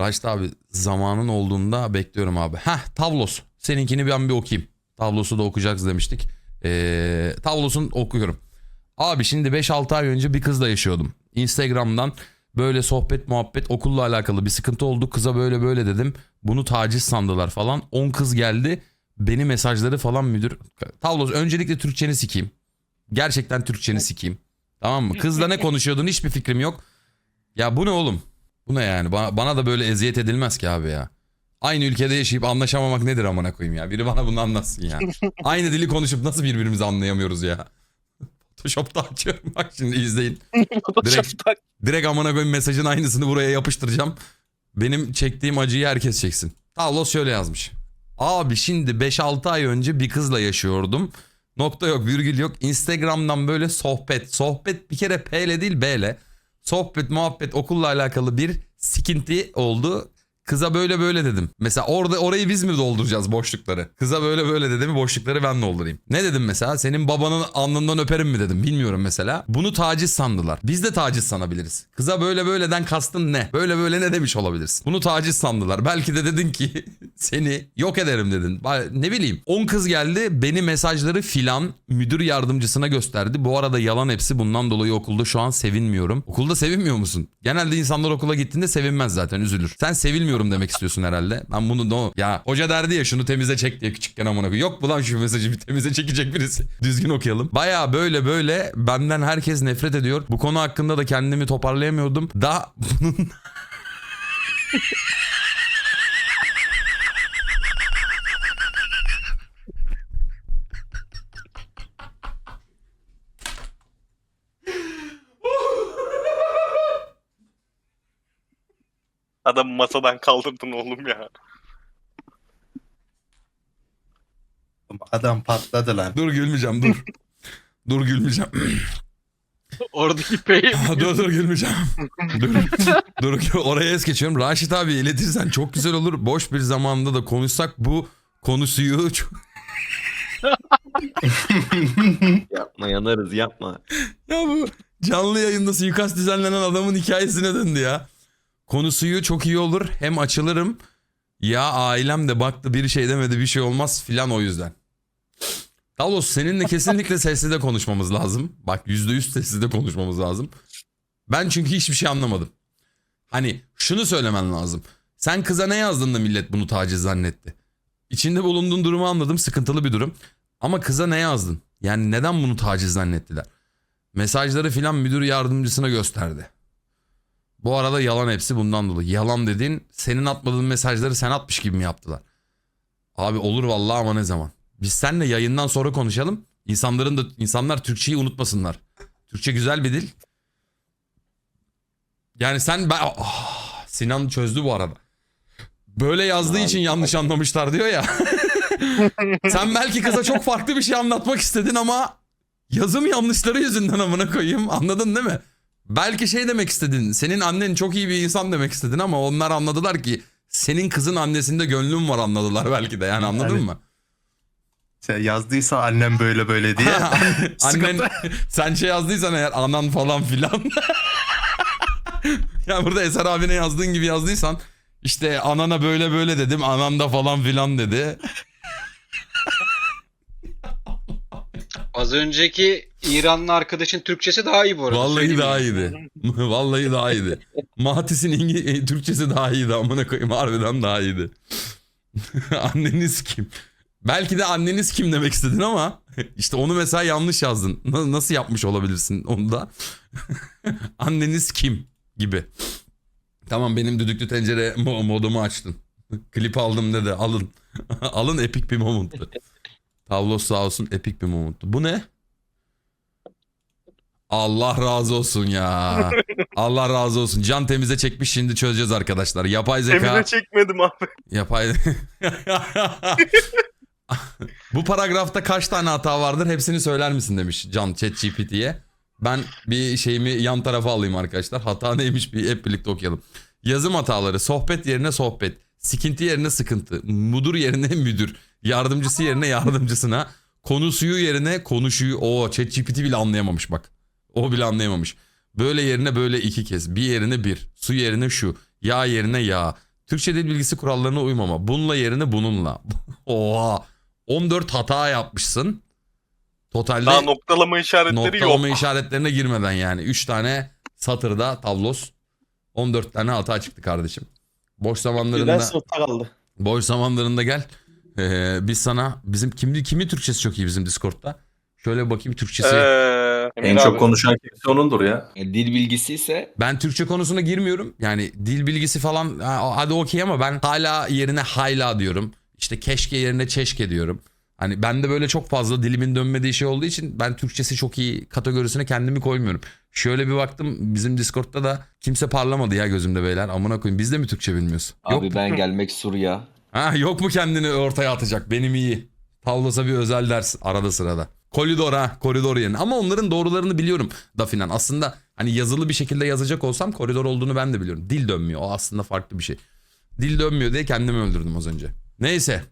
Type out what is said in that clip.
Raşit abi zamanın olduğunda bekliyorum abi. Heh Tavlos. Seninkini ben bir okuyayım. Tavlosu da okuyacağız demiştik. Ee, Tavlos'un okuyorum. Abi şimdi 5-6 ay önce bir kızla yaşıyordum. Instagram'dan böyle sohbet muhabbet okulla alakalı bir sıkıntı oldu. Kıza böyle böyle dedim. Bunu taciz sandılar falan. 10 kız geldi. Beni mesajları falan müdür. Tavlos öncelikle Türkçeni sikeyim. Gerçekten Türkçeni sikeyim. Tamam mı? Kızla ne konuşuyordun hiçbir fikrim yok. Ya bu ne oğlum? Bu ne yani? Bana, bana da böyle eziyet edilmez ki abi ya. Aynı ülkede yaşayıp anlaşamamak nedir amına koyayım ya? Biri bana bunu anlatsın ya. Aynı dili konuşup nasıl birbirimizi anlayamıyoruz ya? Photoshop'ta açıyorum bak şimdi izleyin. Photoshop'ta Direkt amına koyayım mesajın aynısını buraya yapıştıracağım. Benim çektiğim acıyı herkes çeksin. Tavlos şöyle yazmış. Abi şimdi 5-6 ay önce bir kızla yaşıyordum. Nokta yok virgül yok. Instagram'dan böyle sohbet. Sohbet bir kere P ile değil B ile. Sohbet muhabbet okulla alakalı bir sikinti oldu. Kıza böyle böyle dedim. Mesela orada orayı biz mi dolduracağız boşlukları? Kıza böyle böyle dedim boşlukları ben doldurayım. Ne dedim mesela? Senin babanın alnından öperim mi dedim. Bilmiyorum mesela. Bunu taciz sandılar. Biz de taciz sanabiliriz. Kıza böyle böyleden kastın ne? Böyle böyle ne demiş olabilirsin? Bunu taciz sandılar. Belki de dedin ki seni yok ederim dedin. Ne bileyim. 10 kız geldi. Beni mesajları filan müdür yardımcısına gösterdi. Bu arada yalan hepsi. Bundan dolayı okulda şu an sevinmiyorum. Okulda sevinmiyor musun? Genelde insanlar okula gittiğinde sevinmez zaten üzülür. Sen sevilmiyorum demek istiyorsun herhalde. Ben bunu no. Ya hoca derdi ya şunu temize çek diye küçükken amına koyayım. Yok lan şu mesajı bir temize çekecek birisi. Düzgün okuyalım. Baya böyle böyle benden herkes nefret ediyor. Bu konu hakkında da kendimi toparlayamıyordum. Daha bunun adamı masadan kaldırdın oğlum ya. Adam patladı lan. dur gülmeyeceğim dur. dur gülmeyeceğim. Oradaki P'yi dur dur gülmeyeceğim. dur. dur oraya es geçiyorum. Raşit abi iletirsen çok güzel olur. Boş bir zamanda da konuşsak bu konusuyu çok... Yapma yanarız yapma. Ya bu canlı yayında suikast düzenlenen adamın hikayesine döndü ya. Konusuyu çok iyi olur. Hem açılırım. Ya ailem de baktı bir şey demedi bir şey olmaz filan o yüzden. Talos seninle kesinlikle sesli de konuşmamız lazım. Bak yüzde yüz sesli de konuşmamız lazım. Ben çünkü hiçbir şey anlamadım. Hani şunu söylemen lazım. Sen kıza ne yazdın da millet bunu taciz zannetti? İçinde bulunduğun durumu anladım. Sıkıntılı bir durum. Ama kıza ne yazdın? Yani neden bunu taciz zannettiler? Mesajları filan müdür yardımcısına gösterdi. Bu arada yalan hepsi bundan dolayı. Yalan dediğin senin atmadığın mesajları sen atmış gibi mi yaptılar? Abi olur vallahi ama ne zaman? Biz seninle yayından sonra konuşalım. İnsanların da insanlar Türkçeyi unutmasınlar. Türkçe güzel bir dil. Yani sen ben Ah, Sinan çözdü bu arada. Böyle yazdığı için yanlış anlamışlar diyor ya. sen belki kıza çok farklı bir şey anlatmak istedin ama yazım yanlışları yüzünden amına koyayım. Anladın değil mi? Belki şey demek istedin. Senin annen çok iyi bir insan demek istedin ama onlar anladılar ki senin kızın annesinde gönlün var anladılar belki de. Yani anladın Evet. mı? Sen yazdıysa annem böyle böyle diye. Annen sen şey yazdıysan eğer anan falan filan. ya burada Eser abine yazdığın gibi yazdıysan işte anana böyle böyle dedim anan da falan filan dedi. az önceki İranlı arkadaşın Türkçesi daha iyi bu arada. Vallahi daha iyiydi. Vallahi daha iyiydi. Mahatis'in İngi- e, Türkçesi daha iyiydi amına koyayım harbiden daha iyiydi. anneniz kim? Belki de anneniz kim demek istedin ama işte onu mesela yanlış yazdın. Na- nasıl yapmış olabilirsin onu da? anneniz kim gibi. Tamam benim düdüklü tencere mo- modumu açtın. Klip aldım dedi alın. alın epik bir momenttu. Tavlos sağ olsun epik bir momenttu. Bu ne? Allah razı olsun ya. Allah razı olsun. Can temize çekmiş şimdi çözeceğiz arkadaşlar. Yapay zeka. Temize çekmedim abi. Yapay. Bu paragrafta kaç tane hata vardır hepsini söyler misin demiş Can ChatGPT'ye. Ben bir şeyimi yan tarafa alayım arkadaşlar. Hata neymiş bir hep birlikte okuyalım. Yazım hataları sohbet yerine sohbet. Sıkıntı yerine sıkıntı. Müdür yerine müdür. Yardımcısı yerine yardımcısına. Konusuyu yerine konuşuyu. O ChatGPT bile anlayamamış bak. O bile anlayamamış. Böyle yerine böyle iki kez. Bir yerine bir. Su yerine şu. Yağ yerine yağ. Türkçe dil bilgisi kurallarına uymama. Bununla yerine bununla. Oha. 14 hata yapmışsın. Totalde Daha noktalama işaretleri noktalama yok. işaretlerine girmeden yani. 3 tane satırda tablos. 14 tane hata çıktı kardeşim. Boş zamanlarında sınıfta kaldı. boş zamanlarında gel. Ee, biz sana bizim kimdi kimi Türkçesi çok iyi bizim Discord'da. Şöyle bir bakayım Türkçesi. Ee, En Emir çok abi. konuşan kimse onundur ya. E, dil bilgisi ise Ben Türkçe konusuna girmiyorum. Yani dil bilgisi falan ha, hadi okey ama ben hala yerine hayla diyorum. İşte keşke yerine çeşke diyorum. Hani bende böyle çok fazla dilimin dönmediği şey olduğu için ben Türkçesi çok iyi kategorisine kendimi koymuyorum. Şöyle bir baktım bizim Discord'da da kimse parlamadı ya gözümde beyler. Amına koyayım biz de mi Türkçe bilmiyoruz? abi Yok, ben gelmek Surya. ha, yok mu kendini ortaya atacak? Benim iyi. Tavlosa bir özel ders arada sırada. Koridor ha koridor yerine. Ama onların doğrularını biliyorum Dafinan. Aslında hani yazılı bir şekilde yazacak olsam koridor olduğunu ben de biliyorum. Dil dönmüyor. O aslında farklı bir şey. Dil dönmüyor diye kendimi öldürdüm az önce. Neyse.